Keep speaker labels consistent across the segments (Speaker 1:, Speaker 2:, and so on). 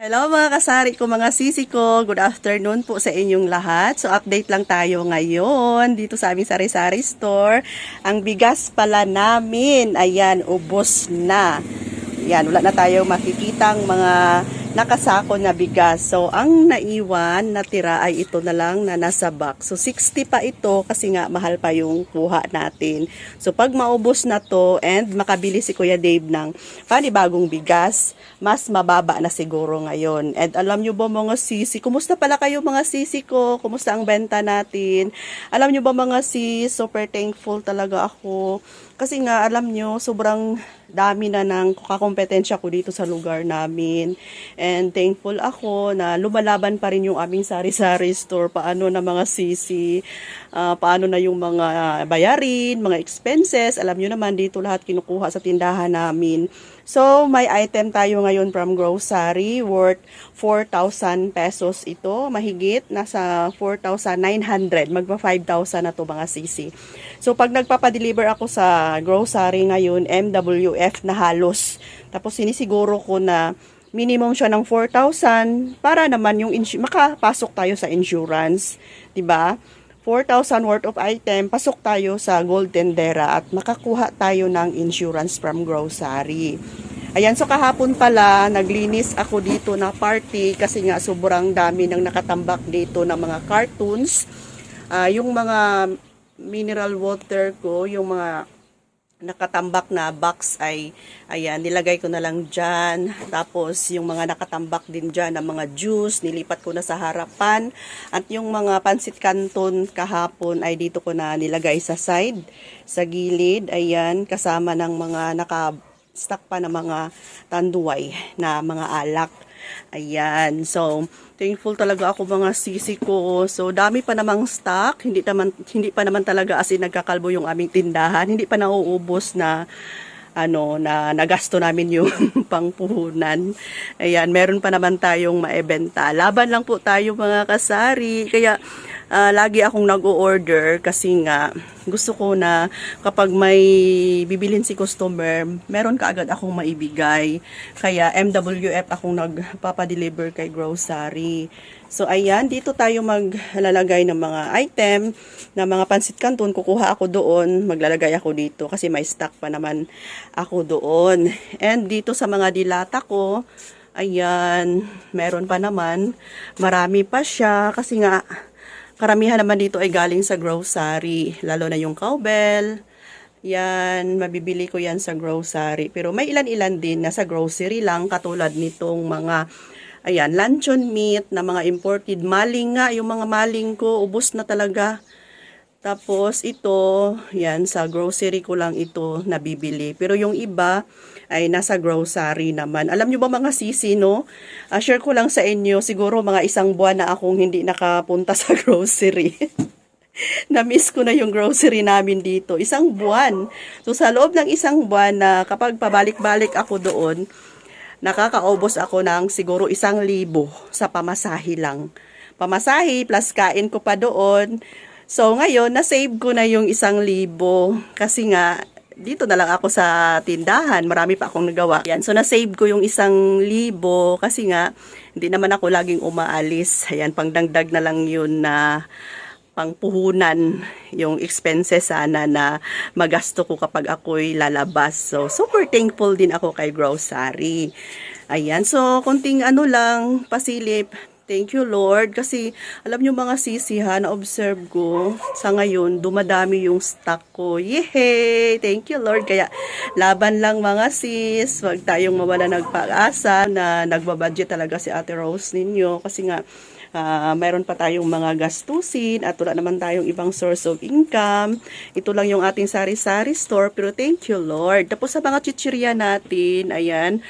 Speaker 1: Hello mga kasari ko, mga sisi ko. Good afternoon po sa inyong lahat. So update lang tayo ngayon dito sa aming sari-sari store. Ang bigas pala namin, ayan, ubos na. Ayan, wala na tayo makikitang mga nakasako na bigas. So, ang naiwan na tira ay ito na lang na nasa box. So, 60 pa ito kasi nga mahal pa yung kuha natin. So, pag maubos na to and makabili si Kuya Dave ng panibagong bigas, mas mababa na siguro ngayon. And alam nyo ba mga sisi, kumusta pala kayo mga sisi ko? Kumusta ang benta natin? Alam nyo ba mga sis, super thankful talaga ako. Kasi nga, alam nyo, sobrang dami na ng kakompetensya ko dito sa lugar namin. And thankful ako na lumalaban pa rin yung aming sari-sari store. Paano na mga sisi, ah, paano na yung mga bayarin, mga expenses. Alam nyo naman, dito lahat kinukuha sa tindahan namin. So, may item tayo ngayon from grocery worth 4,000 pesos ito. Mahigit, nasa 4,900. Magpa 5,000 na to mga sisi. So, pag nagpapadeliver ako sa grocery ngayon, MWF na halos. Tapos, sinisiguro ko na minimum siya ng 4,000 para naman yung insu- makapasok tayo sa insurance. 'di ba? 4,000 worth of item, pasok tayo sa gold tendera at makakuha tayo ng insurance from grocery. Ayan, so kahapon pala, naglinis ako dito na party kasi nga sobrang dami ng nakatambak dito ng mga cartoons. Ah, yung mga mineral water ko, yung mga nakatambak na box ay ayan nilagay ko na lang dyan. Tapos yung mga nakatambak din dyan ng mga juice nilipat ko na sa harapan. At yung mga pansit canton kahapon ay dito ko na nilagay sa side sa gilid. Ayan kasama ng mga naka stock pa na mga tanduay na mga alak Ayan. So, thankful talaga ako mga sisi ko. So, dami pa namang stock. Hindi, naman, hindi pa naman talaga as in nagkakalbo yung aming tindahan. Hindi pa nauubos na ano na nagasto namin yung pangpuhunan. Ayan, meron pa naman tayong maebenta. Laban lang po tayo mga kasari. Kaya ah, lagi akong nag-order kasi nga gusto ko na kapag may bibilin si customer, meron ka agad akong maibigay. Kaya MWF akong nagpapadeliver kay grocery. So ayan, dito tayo maglalagay ng mga item na mga pansit canton. Kukuha ako doon, maglalagay ako dito kasi may stock pa naman ako doon. And dito sa mga dilata ko, ayan, meron pa naman. Marami pa siya kasi nga karamihan naman dito ay galing sa grocery, lalo na yung cowbell. Yan, mabibili ko yan sa grocery. Pero may ilan-ilan din na sa grocery lang, katulad nitong mga, ayan, luncheon meat na mga imported. Maling nga, yung mga maling ko, ubos na talaga. Tapos ito, yan, sa grocery ko lang ito nabibili. Pero yung iba ay nasa grocery naman. Alam nyo ba mga sisi, no? Ah, share ko lang sa inyo, siguro mga isang buwan na akong hindi nakapunta sa grocery. Na-miss ko na yung grocery namin dito. Isang buwan. So sa loob ng isang buwan na kapag pabalik-balik ako doon, nakakaubos ako ng siguro isang libo sa pamasahe lang. Pamasahe plus kain ko pa doon. So ngayon, na-save ko na yung isang libo kasi nga dito na lang ako sa tindahan. Marami pa akong nagawa. Yan. So, na-save ko yung isang libo kasi nga, hindi naman ako laging umaalis. Ayan, pangdagdag na lang yun na pangpuhunan yung expenses sana na magasto ko kapag ako'y lalabas. So, super thankful din ako kay grocery. Ayan, so, konting ano lang, pasilip. Thank you, Lord. Kasi, alam nyo mga sisi ha, na-observe ko, sa ngayon, dumadami yung stock ko. Yehey! Thank you, Lord. Kaya, laban lang mga sis. Huwag tayong mawala ng pag-asa na nagbabudget talaga si Ate Rose ninyo. Kasi nga, Ah, mayroon pa tayong mga gastusin at wala naman tayong ibang source of income. Ito lang yung ating sari-sari store pero thank you Lord. Tapos sa mga chichirya natin, ayan,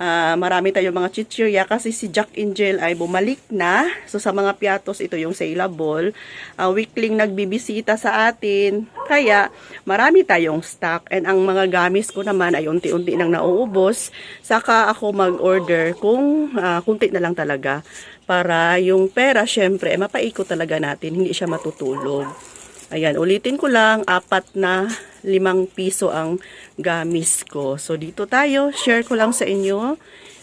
Speaker 1: ah, marami tayong mga chichirya kasi si Jack Angel ay bumalik na. So sa mga piatos, ito yung saleable. Ah, weekling nagbibisita sa atin. Kaya marami tayong stock and ang mga gamis ko naman ay unti-unti nang nauubos. Saka ako mag-order kung ah, kunti na lang talaga para yung pera, syempre, eh, mapaikot talaga natin, hindi siya matutulog. Ayan, ulitin ko lang, apat na limang piso ang gamis ko. So, dito tayo, share ko lang sa inyo.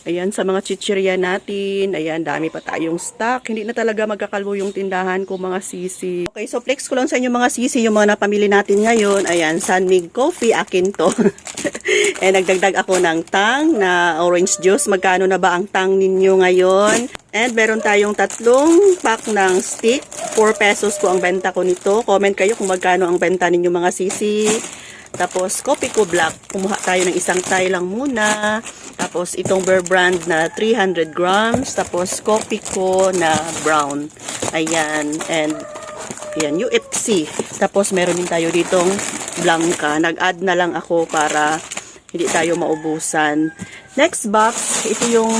Speaker 1: Ayan, sa mga chichirya natin. Ayan, dami pa tayong stock. Hindi na talaga magkakalbo yung tindahan ko mga sisi. Okay, so flex ko lang sa inyo mga sisi, yung mga napamili natin ngayon. Ayan, Sunmig Coffee, akin to. eh, nagdagdag ako ng tang na orange juice. Magkano na ba ang tang ninyo ngayon? And meron tayong tatlong pack ng stick. 4 pesos po ang benta ko nito. Comment kayo kung magkano ang benta ninyo mga sisi. Tapos, Coffee ko Black. Kumuha tayo ng isang tie lang muna. Tapos, itong Bear Brand na 300 grams. Tapos, Coffee ko na brown. Ayan. And, ayan, UFC. Tapos, meron din tayo ditong Blanca. Nag-add na lang ako para hindi tayo maubusan. Next box, ito yung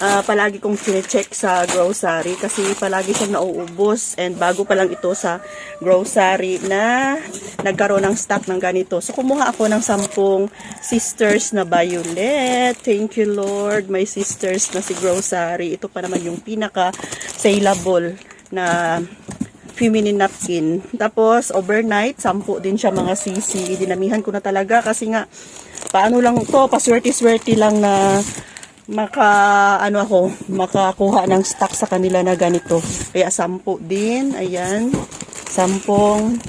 Speaker 1: ah, palagi kong check sa grocery kasi palagi siyang nauubos and bago pa lang ito sa grocery na nagkaroon ng stock ng ganito. So kumuha ako ng sampung sisters na violet. Thank you Lord, my sisters na si grocery. Ito pa naman yung pinaka saleable na feminine napkin. Tapos, overnight, sampu din siya mga sisi. Dinamihan ko na talaga kasi nga, paano lang to, paswerte-swerte lang na maka, ano ako, makakuha ng stock sa kanila na ganito. Kaya, sampu din, ayan, sampung,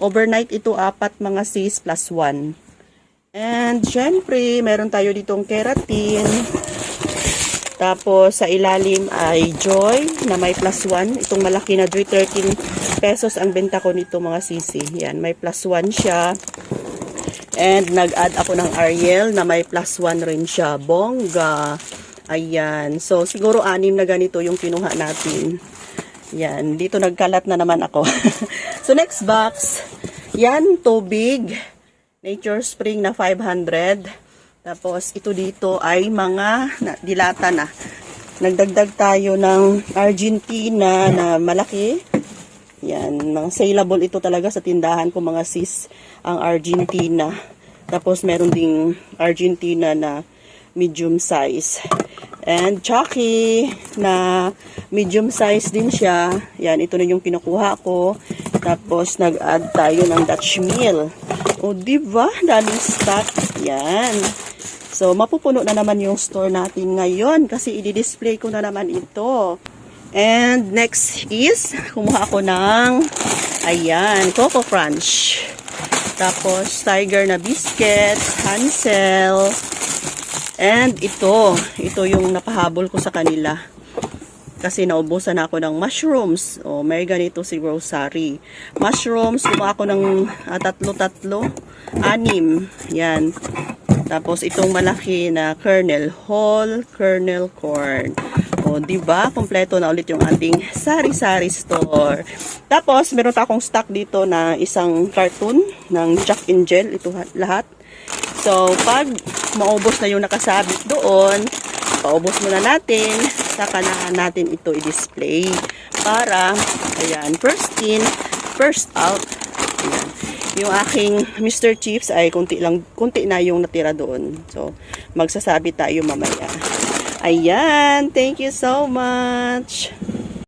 Speaker 1: overnight ito, apat mga sis plus one. And, syempre, meron tayo ditong keratin, tapos sa ilalim ay Joy na may plus 1. Itong malaki na Joy 13 pesos ang benta ko nito mga sisi. Yan, may plus 1 siya. And nag-add ako ng Ariel na may plus 1 rin siya. Bongga. Ayan. So siguro anim na ganito yung kinuha natin. Yan, dito nagkalat na naman ako. so next box. Yan, tubig. Nature Spring na 500. Tapos, ito dito ay mga na, dilata na. Nagdagdag tayo ng Argentina na malaki. Yan, mga saleable ito talaga sa tindahan ko mga sis ang Argentina. Tapos, meron ding Argentina na medium size. And Chucky na medium size din siya. Yan, ito na yung kinukuha ko. Tapos, nag-add tayo ng Dutch meal. O, diba? Daming stock. Yan. So, mapupuno na naman yung store natin ngayon kasi i-display ko na naman ito. And next is, kumuha ako ng, ayan, Coco Crunch. Tapos, Tiger na biscuit, Hansel. And ito, ito yung napahabol ko sa kanila. Kasi naubusan ako ng mushrooms. O, may ganito si grocery. Mushrooms, kumuha ako ng ah, tatlo-tatlo. Anim. Yan. Tapos itong malaki na kernel, whole kernel corn. Di ba? Kompleto na ulit yung ating sari-sari store. Tapos, meron pa akong stock dito na isang carton ng Jack and Gel. Ito ha- lahat. So, pag maubos na yung nakasabit doon, paubos muna natin, saka na natin ito i-display para, ayan, first in, first out. Ayan. Yung aking Mr. Chips ay kunti lang, kunti na yung natira doon. So, magsasabi tayo mamaya. Ayan, thank you so much.